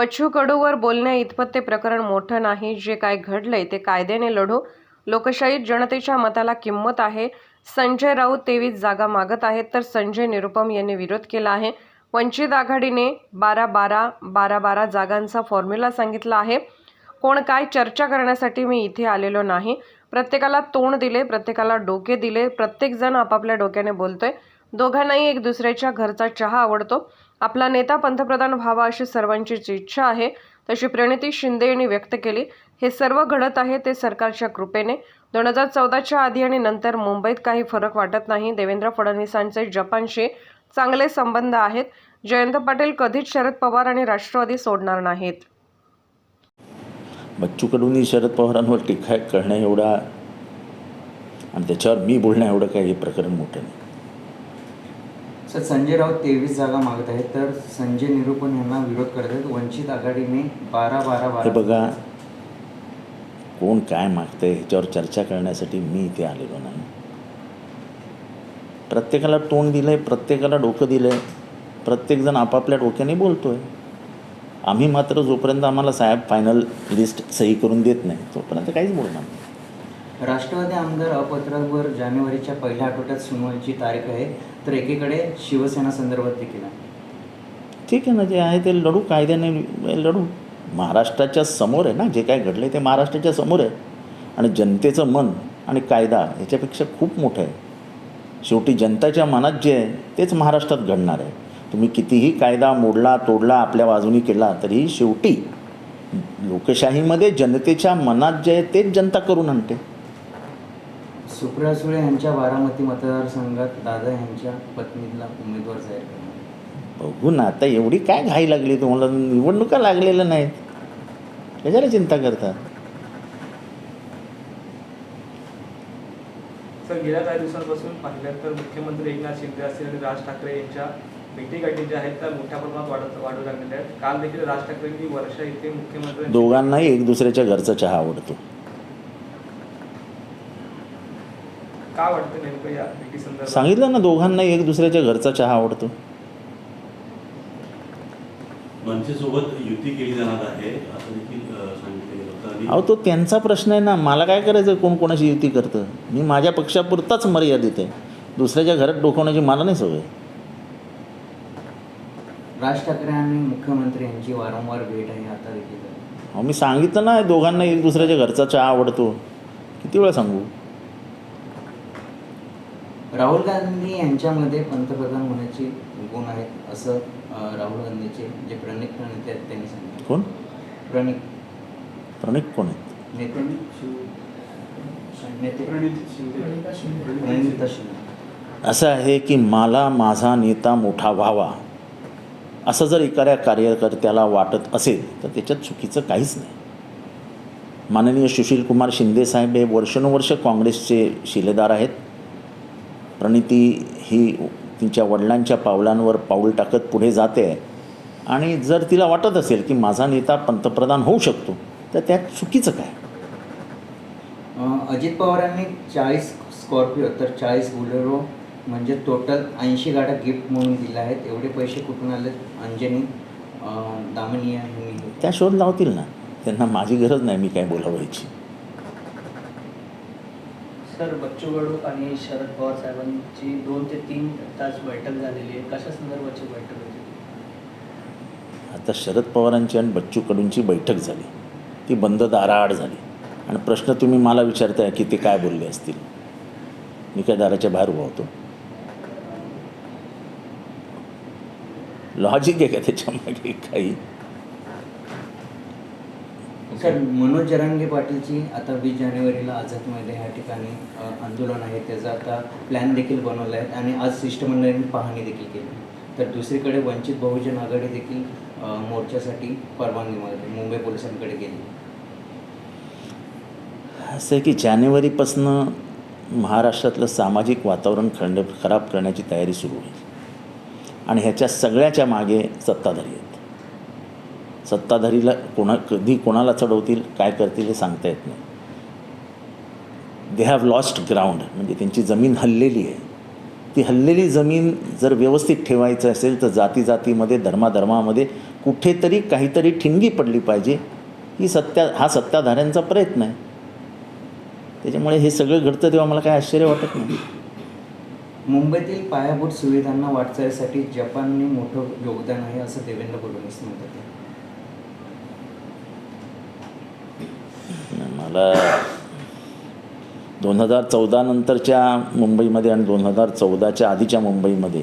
बच्चू कडूवर बोलण्या इतपत ते प्रकरण मोठं नाही. जे काय घडलंय ते कायद्याने लढू. लोकशाहीत जनतेच्या मताला किंमत आहे. संजय राऊत तेवीस जागा मागत आहेत तर संजय निरुपम यांनी विरोध केला आहे. वंचित आघाडीने बारा बारा बारा बारा जागांचा फॉर्म्युला सांगितला आहे. कोण काय चर्चा करण्यासाठी मी इथे आलेलो नाही. प्रत्येकाला तोंड दिले प्रत्येकाला डोके दिले. प्रत्येकजण आपापल्या डोक्याने बोलतोय. दोघांनाही एक दुसऱ्याच्या घरचा चहा आवडतो. आपला नेता पंतप्रधान व्हावा अशी सर्वांचीच इच्छा आहे. तशी प्रणिती शिंदे यांनी व्यक्त केली. हे सर्व घडत आहे ते सरकारच्या कृपेने. दोन हजार चौदाच्या आधी आणि नंतर मुंबईत काही फरक वाटत नाही. देवेंद्र फडणवीसांचे जपानशी चांगले संबंध आहेत. जयंत पाटील कधीच शरद पवार आणि राष्ट्रवादी सोडणार नाहीत. बच्चू कडूंनी शरद पवारांवर टीका करणं एवढा आणि त्याच्यावर मी बोलणं एवढं काही हे प्रकरण मोठं नाही. सर संजय राऊत तेवीस जागा मागत आहेत तर संजय निरूपण यांना विरोध करत आहेत. वंचित आघाडीने बारा बारा हे बारा बघा कोण काय मागतंय ह्याच्यावर चर्चा करण्यासाठी मी इथे आलेलो नाही. प्रत्येकाला तोंड दिलंय प्रत्येकाला डोकं दिलंय प्रत्येकजण आपापल्या डोक्याने बोलतोय. आम्ही मात्र जोपर्यंत आम्हाला साहेब फायनल लिस्ट सही करून देत नाही तोपर्यंत काहीच बोलणार नाही. राष्ट्रवादी आमदार अपत्रावर जानेवारीच्या पहिल्या आठवड्यात सुनावणीची तारीख आहे. तर एकीकडे शिवसेना संदर्भात देखील आहे. ठीक आहे ना जे आहे ते लढू कायद्याने लढू. महाराष्ट्राच्या समोर आहे ना जे काय घडलं ते महाराष्ट्राच्या समोर आहे. आणि जनतेचं मन आणि कायदा ह्याच्यापेक्षा खूप मोठं आहे. शेवटी जनताच्या मनात जे आहे तेच महाराष्ट्रात घडणार आहे. तुम्ही कितीही कायदा मोडला तोडला आपल्या बाजूनी केला तरीही शेवटी लोकशाहीमध्ये जनतेच्या मनात जे आहे तेच जनता करून आणते. सुप्रिया सुळे यांच्या बारामती मतदारसंघात दादा यांच्या पत्नीला उमेदवार जाहीर करणार बघू ना आता एवढी काय घाई लागली तुम्हाला निवडणुका लागलेल्या नाहीत. कशाला चिंता करतात सर गेल्या काही दिवसांपासून पाहिलं तर मुख्यमंत्री एकनाथ शिंदे असतील आणि राज ठाकरे यांच्या भेटीगाठी ज्या आहेत त्या मोठ्या प्रमाणात वाढत वाढू लागलेल्या आहेत. काल देखील राज ठाकरेंनी वर्षा इथे मुख्यमंत्री दोघांनाही एक दुसऱ्याच्या घरचा चहा आवडतो. काय वाटतं नेमकं या भेटी संदर्भात? सांगितलं ना दोघांनाही एक दुसऱ्याच्या घरचा चहा आवडतो. मनसेसोबत युती केली जाणार आहे असं देखील अ, सांगितलं गेलं होतं. आणि अहो तो त्यांचा प्रश्न आहे ना मला काय करायचं कोण कोणाशी युती करतं? मी माझ्या पक्षापुरताच मर्यादित आहे. दुसऱ्याच्या घरात डोकवण्याची मला नाही सवय. राज ठाकरे आणि मुख्यमंत्री यांची वारंवार भेट आहे आता देखील. अहो मी सांगितलं ना दोघांना एक दुसऱ्याच्या घरचा चहा आवडतो. किती वेळा सांगू? राहुल गांधी यांच्यामध्ये पंतप्रधान होण्याचे गुण आहेत असं राहुल गांधीचे जे प्रणित नेते आहेत त्यांनी सांगितलं. कोण? प्रणित. प्रणित कोण आहेत? नेते. प्रणित असं आहे की मला माझा नेता मोठा व्हावा. असं जर एखाद्या कार्यकर्त्याला वाटत असेल तर त्याच्यात चुकीचं काहीच नाही. माननीय सुशीलकुमार शिंदे साहेब हे वर्षानुवर्ष काँग्रेसचे शिलेदार आहेत. प्रणिती ही तिच्या वडिलांच्या पावलांवर पाऊल टाकत पुढे जाते. आणि जर तिला वाटत असेल की माझा नेता पंतप्रधान होऊ शकतो तर त्यात चुकीचं काय? अजित पवारांनी चाळीस स्कॉर्पिओ तर चाळीस बुलेरो म्हणजे टोटल ऐंशी गाड्या गिफ्ट म्हणून दिल्या आहेत. एवढे पैसे कुठून आले अंजनी दामनिया त्या शोध लावतील ना. त्यांना माझी गरज नाही मी काय बोलावायची सर बच्चू कडू आणि शरद पवार साहेबांची दोन ते तीन तास बैठक झालेली आहे. कशा संदर्भाची बैठक होती? आता शरद पवारांची आणि बच्चू कडूंची बैठक झाली. ती बंद दाराआड झाली. आणि प्रश्न तुम्ही मला विचारताय की ते काय बोलले असतील? मी काय दाराच्या बाहेर उभा होतो. लॉजिक आहे का त्याच्यामागे काही? सर मनोज जरांगे पाटीलची आता वीस जानेवारीला आझादमध्ये ह्या ठिकाणी आंदोलन आहे. त्याचा आता प्लॅन देखील बनवला आहे आणि आज शिष्टमंडळाने पाहणी देखील केली. तर दुसरीकडे वंचित बहुजन आघाडी देखील मोर्चासाठी परवानगी मागते. मुंबई पोलिसांकडे गेली. असं आहे की जानेवारीपासनं महाराष्ट्रातलं सामाजिक वातावरण खंड खराब करण्याची तयारी सुरू होईल. आणि ह्याच्या सगळ्याच्या मागे सत्ताधारी आहेत. सत्ताधारीला कोणा कधी कोणाला चढवतील काय करतील हे सांगता येत नाही. दे हॅव लॉस्ट ग्राउंड म्हणजे त्यांची जमीन हललेली आहे. ती हल्लेली जमीन जर व्यवस्थित ठेवायचं असेल तर जाती जातीमध्ये धर्माधर्मामध्ये कुठेतरी काहीतरी ठिणगी पडली पाहिजे. ही सत्या हा सत्ताधाऱ्यांचा प्रयत्न आहे. त्याच्यामुळे हे सगळं घडतं तेव्हा मला काय आश्चर्य वाटत नाही. मुंबईतील पायाभूत सुविधांना वाटचालीसाठी जपानने मोठं योगदान आहे असं देवेंद्र फडणवीस म्हणतात. मला दोन हजार चौदानंतरच्या मुंबईमध्ये आणि दोन हजार चौदाच्या आधीच्या मुंबईमध्ये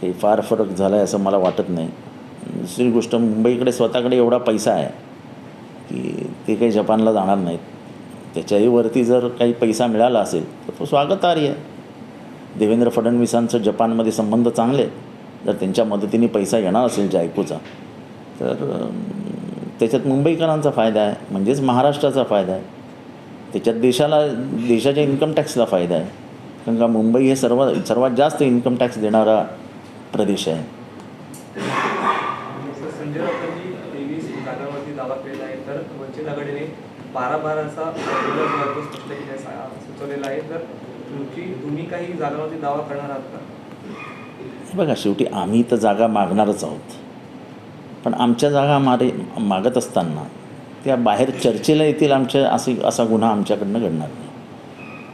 काही फार फरक झाला आहे असं मला वाटत नाही. दुसरी गोष्ट मुंबईकडे स्वतःकडे एवढा पैसा आहे की ते काही जपानला जाणार नाहीत. त्याच्याही वरती जर काही पैसा मिळाला असेल तर तो स्वागतार्ह आहे. देवेंद्र फडणवीसांचं जपानमध्ये संबंध चांगले जर त्यांच्या मदतीने पैसा येणार असेल जायकोचा तर त्याच्यात मुंबईकरांचा फायदा आहे म्हणजेच महाराष्ट्राचा फायदा आहे. त्याच्यात देशाला देशाच्या इन्कम टॅक्सला फायदा आहे. कारण का मुंबई हे सर्व सर्वात जास्त इन्कम टॅक्स देणारा प्रदेश आहे. बारा सुचवलेला तर तुमची तुम्ही काही जागांवरती दावा करणार आहात का? बघा शेवटी आम्ही तर जागा मागणारच आहोत. पण आमच्या जागा मारे मागत असताना त्या बाहेर चर्चेला येतील आमच्या असे असा गुन्हा आमच्याकडनं घडणार नाही.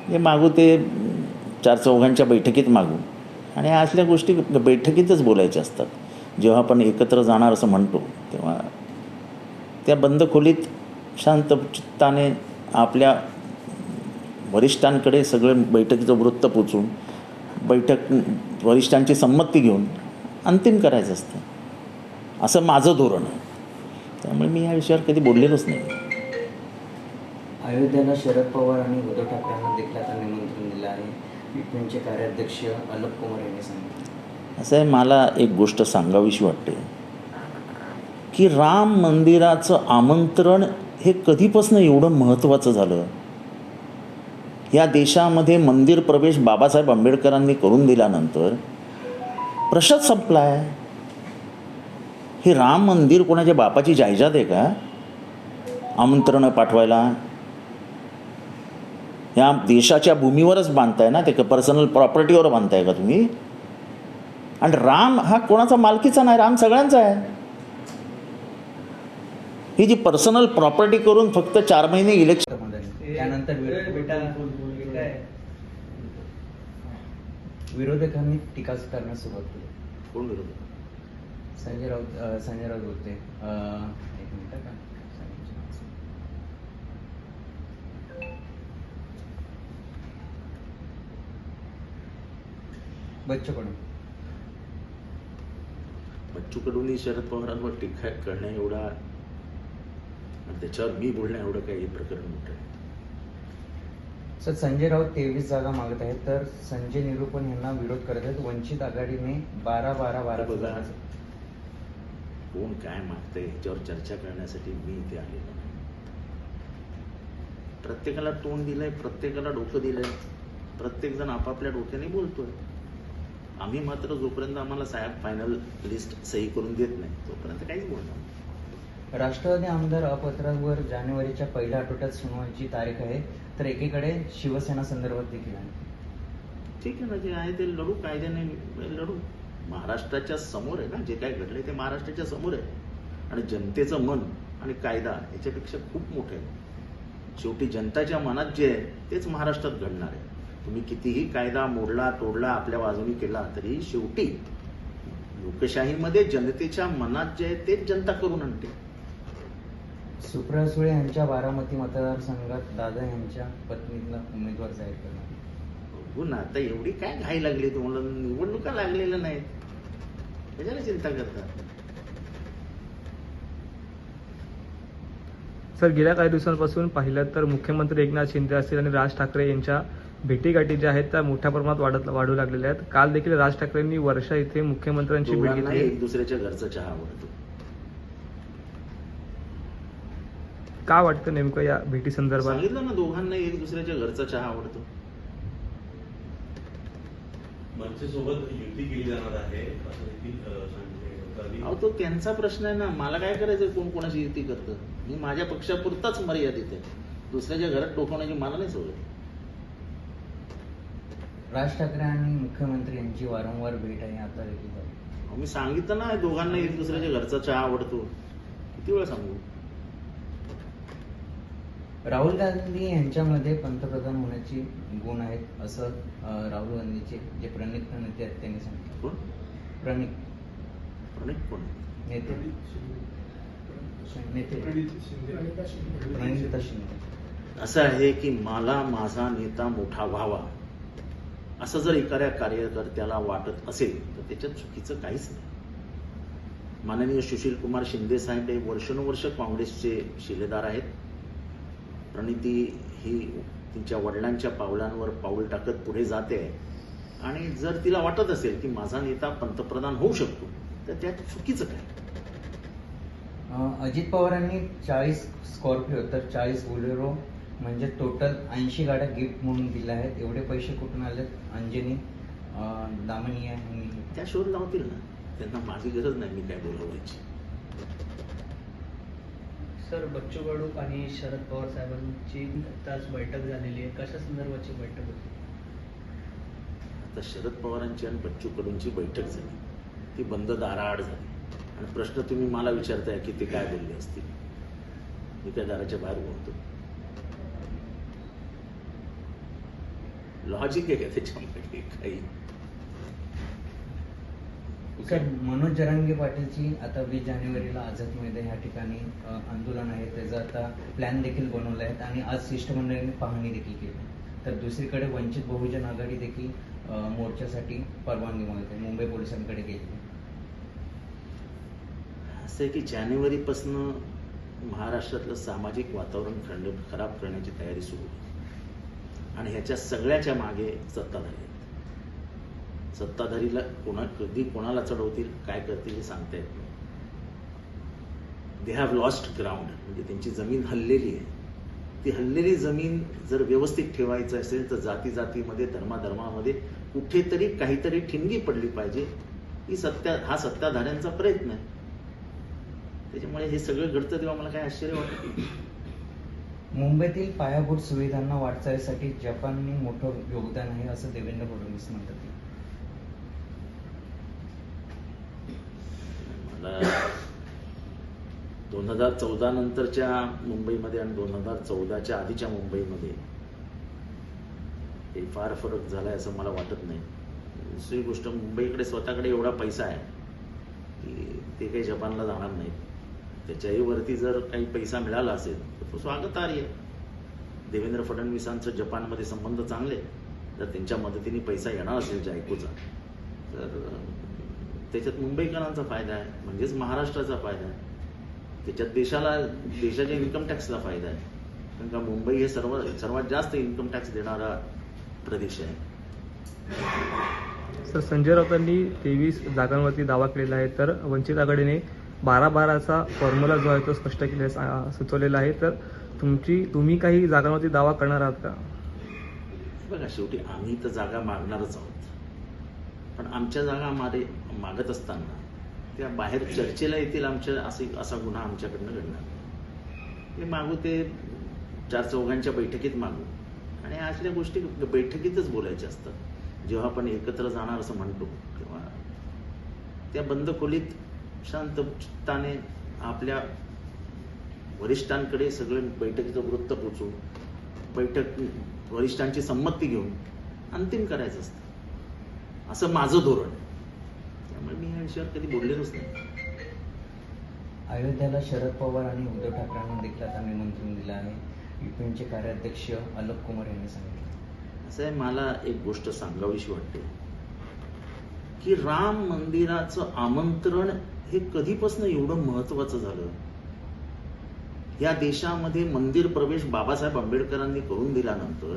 हे मागू ते चार चौघांच्या बैठकीत मागू. आणि ह्या असल्या गोष्टी बैठकीतच बोलायच्या असतात. जेव्हा आपण एकत्र जाणार असं म्हणतो तेव्हा त्या बंद खोलीत शांत चित्ताने आपल्या वरिष्ठांकडे सगळं बैठकीचं वृत्त पोचून बैठक वरिष्ठांची संमती घेऊन अंतिम करायचं असतं. असं माझं धोरण आहे. त्यामुळे मी या विषयावर कधी बोललेलोच नाही. अयोध्येला शरद पवार आणि उद्धव ठाकरेंना देखील आता निमंत्रण दिलं आहे. विपिनचे कार्याध्यक्ष अलक कुमार यांनी सांगितलं. असं आहे मला एक गोष्ट सांगावीशी वाटते. की राम मंदिराचं आमंत्रण हे कधीपासून एवढं महत्त्वाचं झालं? या देशामध्ये मंदिर प्रवेश बाबासाहेब आंबेडकरांनी करून दिल्यानंतर प्रश्नच संपला आहे हे राम मंदिर कोणाच्या बापाची जायजात आहे का? आमंत्रणं पाठवायला. या देशाच्या भूमीवरच बांधताय ना ते पर्सनल प्रॉपर्टीवर बांधताय का तुम्ही? आणि राम हा कोणाचा मालकीचा नाही राम सगळ्यांचा आहे. ही जी पर्सनल प्रॉपर्टी करून फक्त चार महिने इलेक्शन त्यानंतर विरोधकांनी टीका करण्यास सुरुवात केली. कोण विरोध संजय राऊत संजय राऊत होते अं, एक मिनिट का. बच्चू कडू बच्चू कडूंनी शरद पवारांवर टीका करण्या एवढा आणि त्याच्यावर मी बोलण्या एवढं काही प्रकरण मोठं आहे सर संजय राऊत तेवीस जागा मागत आहेत तर संजय निरूपण यांना विरोध करत आहेत वंचित आघाडीने बारा बारा बारा बघा. कोण काय मागतंय ह्याच्यावर चर्चा करण्यासाठी मी इथे आलेलो नाही. प्रत्येकाला तोंड दिलंय प्रत्येकाला डोकं दिलंय. प्रत्येकजण आपापल्या डोक्याने बोलतोय. आम्ही मात्र जोपर्यंत आम्हाला साहेब फायनल लिस्ट सही करून देत नाही तोपर्यंत काहीच बोलणार. राष्ट्रवादी आमदार अपत्रावर जानेवारीच्या पहिल्या आठवड्यात सुनावणीची तारीख आहे तर एकीकडे शिवसेना संदर्भात देखील आहे. ठीक आहे ना जे आहे ते लढू कायद्याने लढू. महाराष्ट्राच्या समोर आहे ना जे काय घडले ते महाराष्ट्राच्या समोर आहे. आणि जनतेचं मन आणि कायदा याच्यापेक्षा खूप मोठं आहे. शेवटी जनताच्या मनात जे आहे तेच महाराष्ट्रात घडणार आहे. तुम्ही कितीही कायदा मोडला तोडला आपल्या बाजूनी केला तरी शेवटी लोकशाहीमध्ये जनतेच्या मनात जे आहे तेच जनता करून आणते. सुप्रिया सुळे यांच्या बारामती मतदारसंघात दादा यांच्या पत्नीला उमेदवार जाहीर करणार ना आता एवढी काय घाई लागली तुम्हाला निवडणुका लागलेल्या नाहीत. कशाला चिंता करता? सर गेल्या काही दिवसांपासून पाहिलं तर मुख्यमंत्री एकनाथ शिंदे असतील आणि राज ठाकरे यांच्या भेटीगाठी ज्या आहेत त्या मोठ्या प्रमाणात वाढत वाढू लागलेल्या आहेत. काल देखील राज ठाकरेंनी वर्षा इथे मुख्यमंत्र्यांची भेट घेतली. एक दुसऱ्याच्या घरचा चहा आवडतो. का वाटतं नेमकं या भेटी संदर्भात? सांगितलं ना दोघांनाही एक दुसऱ्याच्या घरचा चहा आवडतो. मनसेसोबत युती केली जाणार आहे असं देखील. अहो तो त्यांचा प्रश्न आहे ना. मला काय करायचं कोण कोणाची युती करतं? मी माझ्या पक्षापुरताच मर्यादित आहे. दुसऱ्याच्या घरात टोकवण्याची मला नाही सवय. राज ठाकरे आणि मुख्यमंत्री यांची वारंवार भेट आहे आता देखील मी सांगितलं ना दोघांना एक दुसऱ्याच्या घरचा चहा आवडतो. किती वेळ सांगू? राहुल गांधी यांच्यामध्ये पंतप्रधान होण्याची गुण आहेत असं राहुल गांधीचे जे प्रणित नेते आहेत त्यांनी सांगितलं. कोण? प्रणित. प्रणित कोण? नेते. नेते. प्रणिता शिंदे. असं आहे की मला माझा नेता मोठा व्हावा. असं जर एखाद्या कार्यकर्त्याला वाटत असेल तर त्याच्यात चुकीचं काहीच नाही. माननीय सुशील कुमार शिंदे साहेब हे वर्षानुवर्ष काँग्रेसचे शिलेदार आहेत. प्रणिती ही तिच्या वडिलांच्या पावलांवर पाऊल टाकत पुढे जाते. आणि जर तिला वाटत असेल की माझा नेता पंतप्रधान होऊ शकतो तर त्यात चुकीचं काय? अजित पवारांनी चाळीस स्कॉर्पिओ तर चाळीस बोलेरो म्हणजे टोटल ऐंशी गाड्या गिफ्ट म्हणून दिल्या आहेत. एवढे पैसे कुठून आलेत? अंजनी यांनी त्या शोध लावतील ना. त्यांना माझी गरज नाही मी काय बोलवायची. सर बच्चू कडू आणि शरद पवार साहेबांची तास बैठक झालेली आहे. कशा संदर्भाची बैठक होती? आता शरद पवारांची आणि बच्चू कडूंची बैठक झाली. ती बंद दाराआड झाली. आणि प्रश्न तुम्ही मला विचारताय की ते काय बोलले असतील? मी त्या दाराच्या बाहेर बोलतो. लॉजिक आहे का त्याच्यामध्ये काही? सर मनोज जरांगे पाटीलची आता वीस जानेवारीला आझाद मैदान ह्या ठिकाणी आंदोलन आहे. त्याचा आता प्लॅन देखील बनवला आहे आणि आज शिष्टमंडळाने पाहणी देखील केली तर दुसरीकडे वंचित बहुजन आघाडी देखील मोर्चासाठी परवानगी मागते मुंबई पोलिसांकडे गेली. असं आहे की जानेवारीपासनं महाराष्ट्रातलं सामाजिक वातावरण खंड खराब करण्याची तयारी सुरू आणि ह्याच्या सगळ्याच्या मागे सत्ताधारी सत्ताधारीला कोणा कधी कोणाला चढवतील काय करतील हे सांगता येत नाही. दे हॅव लॉस्ट ग्राउंड म्हणजे त्यांची जमीन हल्लेली आहे. ती हल्लेली जमीन जर व्यवस्थित ठेवायचं असेल तर जाती जातीमध्ये धर्माधर्मामध्ये कुठेतरी काहीतरी ठिणगी पडली पाहिजे. ही सत्या हा सत्ताधाऱ्यांचा प्रयत्न आहे. त्याच्यामुळे हे सगळं घडतं तेव्हा मला काय आश्चर्य वाटत. नाही. मुंबईतील पायाभूत सुविधांना वाटचालीसाठी जपानने मोठं योगदान आहे असं देवेंद्र फडणवीस म्हणतात मला दोन हजार चौदा नंतरच्या मुंबईमध्ये आणि दोन हजार चौदाच्या आधीच्या मुंबईमध्ये. हे फार फरक झालाय असं मला वाटत नाही. दुसरी गोष्ट मुंबईकडे स्वतःकडे एवढा पैसा आहे की ते काही जपानला जाणार नाहीत. त्याच्याही वरती जर काही पैसा मिळाला असेल तर तो स्वागतार्य आहे. देवेंद्र फडणवीसांचं जपानमध्ये संबंध चांगले तर जर त्यांच्या मदतीने पैसा येणार असेल जायकोचा तर त्याच्यात मुंबईकरांचा फायदा आहे म्हणजेच महाराष्ट्राचा फायदा आहे. त्याच्यात देशाला देशाच्या इन्कम टॅक्सला फायदा आहे. कारण का मुंबई हे सर्व सर्वात जास्त इन्कम टॅक्स देणारा प्रदेश आहे. सर संजय राऊतांनी तेवीस जागांवरती दावा केलेला आहे. तर वंचित आघाडीने बारा बाराचा फॉर्म्युला जो आहे तो स्पष्ट केले सुचवलेला आहे. तर तुमची तुम्ही काही जागांवरती दावा करणार आहात का? बघा शेवटी आम्ही तर जागा मागणारच आहोत. पण आमच्या जागा मारे मागत असताना त्या बाहेर चर्चेला येतील आमच्या असे असा गुन्हा आमच्याकडनं घडणार ते मागू ते चार चौघांच्या बैठकीत मागू. आणि असल्या गोष्टी बैठकीतच बोलायच्या असतात. जेव्हा आपण एकत्र जाणार असं म्हणतो तेव्हा त्या बंद खोलीत शांत चित्ताने आपल्या वरिष्ठांकडे सगळं बैठकीचं वृत्त पोचवून बैठक वरिष्ठांची संमती घेऊन अंतिम करायचं असतं. असं माझं धोरण आहे. त्यामुळे मी या विषयावर कधी बोललेलोच नाही. अयोध्याला शरद पवार आणि उद्धव ठाकरेंना देखील आता निमंत्रण दिलं आहे. युपीएमचे कार्याध्यक्ष अलक कुमार यांनी सांगितलं. असं आहे मला एक गोष्ट सांगावीशी वाटते. की राम मंदिराचं आमंत्रण हे कधीपासून एवढं महत्वाचं झालं? या देशामध्ये मंदिर प्रवेश बाबासाहेब आंबेडकरांनी करून दिल्यानंतर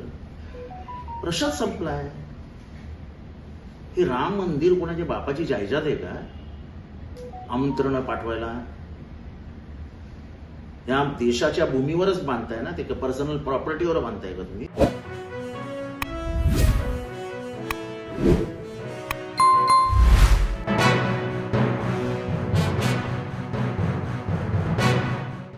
प्रश्न संपलाय. हे राम मंदिर कोणाच्या बापाची जायजात आहे का? आमंत्रण पाठवायला. या देशाच्या भूमीवरच बांधताय ना ते पर्सनल प्रॉपर्टीवर बांधताय का तुम्ही?